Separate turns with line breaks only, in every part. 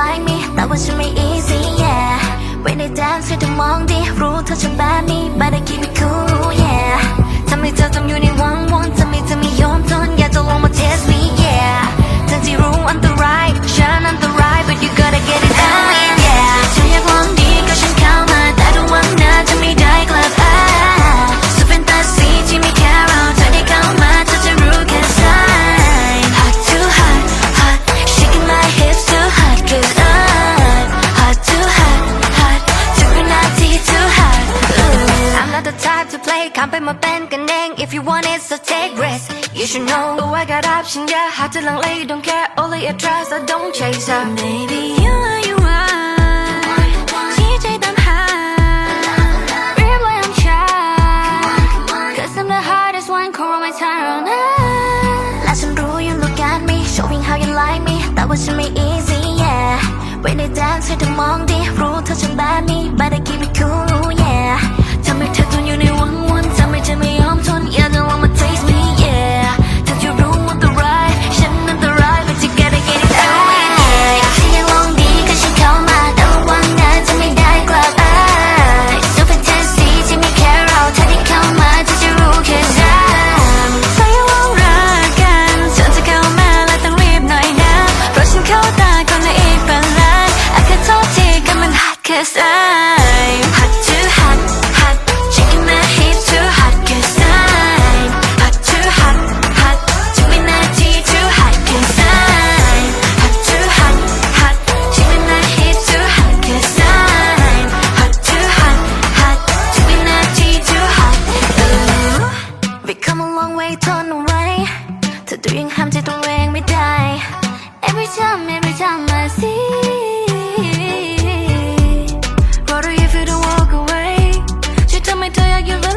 like me แต่ว่าฉันไม่ easy yeah When I dance ให้เธอมองดิรู้เธอชอบแบบนี้ but I keep it cool yeah ทำให้เธอจำอยู่ในวังวนทำให้เธอไม่ยอมทนอยากจะลองมาเทส you should know.
Oh, I got options, yeah. Hot to long lay, don't care. Only attracts, I don't chase her.
Maybe you are, you are. CJ them high. Real boy, I'm shy. Cause I'm the hardest one, call my time on Let them rule you, look at me. Showing how you like me, that wasn't me easy, yeah. When they dance, with the mong, they rule, touch them by me. But I keep it cool, yeah. Tell me,
tell me, you,
they want one. Tell me, tell me, I'm done,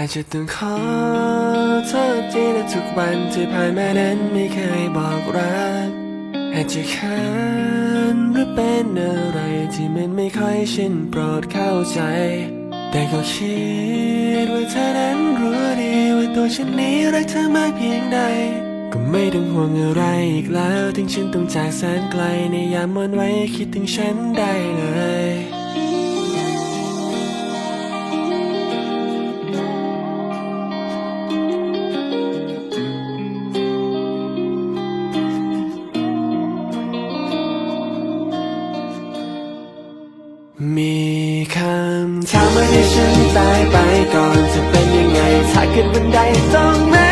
อาจจะ
ต้องขอโทษที
ในทุกวันที่ผ่านมานั้นไม่เคยบอกรัก อาจจะคันหรือเป็นอะไรที่มันไม่ค่อยชินโปรดเข้าใจ แต่ก็คิดว่าเธอนั้นรู้ดีว่าตัวฉันนี้รักเธอมากเพียงใด ก็ไม่ต้องห่วงอะไรอีกแล้วถึงฉันต้องจากแสนไกลในยามมันไว้คิดถึงฉันได้เลย ฉันตายไปก่อนจะเป็นยังไง ถ้าเกิดวันใดต้องไม่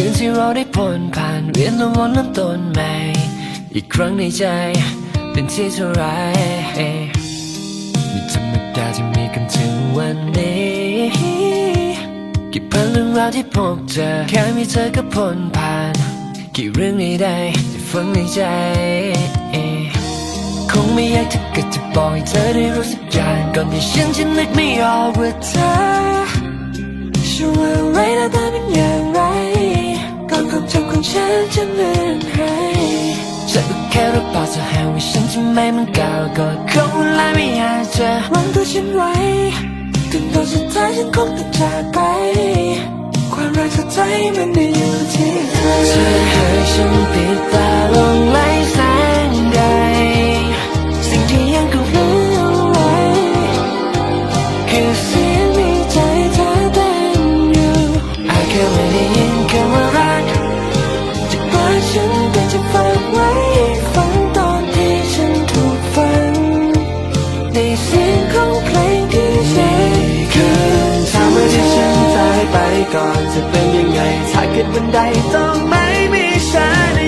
คืนที่เรา
ได้พ้นผ่านเวียนแล้ววนเริ่มต้นใหม่ อีกครั้งในใจเป็นที่เท่าไรไม่ธรรมดาที่มีกันถึงวันนี้กี่พันเรื่องราวที่พบเจอแค่มีเธอก็พ้นผ่าน กี่เรื่องใดๆที่ฝังในใจคงไม่อยากจะกิดจะบอกให้เธอได้รู้สักอย่างก่อนที่ฉันจะนึกไม่ออกว่าเธอช่วงอะไรหน้าตาเป็นอย่าง ของฉันจะเลือนหายฉันก็แค่รับปาจะให้ว่าฉันจะไม่มันเก่าก่อนคงและไม่อยากจะวางตัวฉันไว้ ถึงตอนสุดท้ายฉันคงต้องจากไป ความรักสุดท้ายมันได้อยู่ที่เธอเธอให้ฉันปิดตา ก่อนจะเป็นยังไง ถ้าเกิดวันใดต้องไม่มีฉันใน